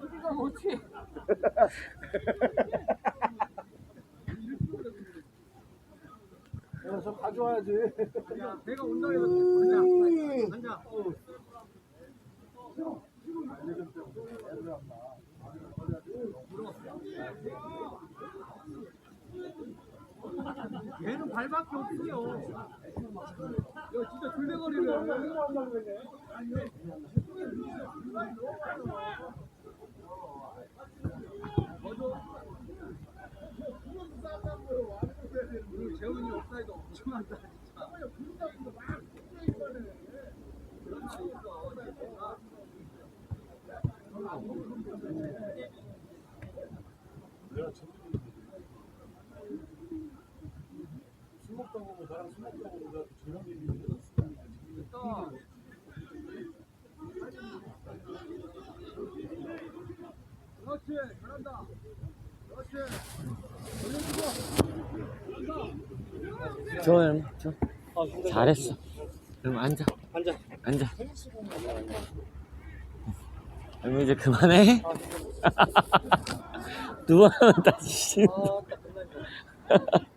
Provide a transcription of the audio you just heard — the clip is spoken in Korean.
어디가 뭐지? 야, 저 가져와야지. 내가 온다 해서 앉아. 앉아. 얘는 발밖에 없어요. 야 진짜 둘레거리를. 재훈이 옵사이드 엄청 한다 진짜. 술먹 그렇지, 잘한다. 그렇지. 좋아요. 좋아. 잘했어. 그럼 앉아. 앉아. 앉아. 그럼 이제 그만해. 하면 다시. 아, 딱 끝났네.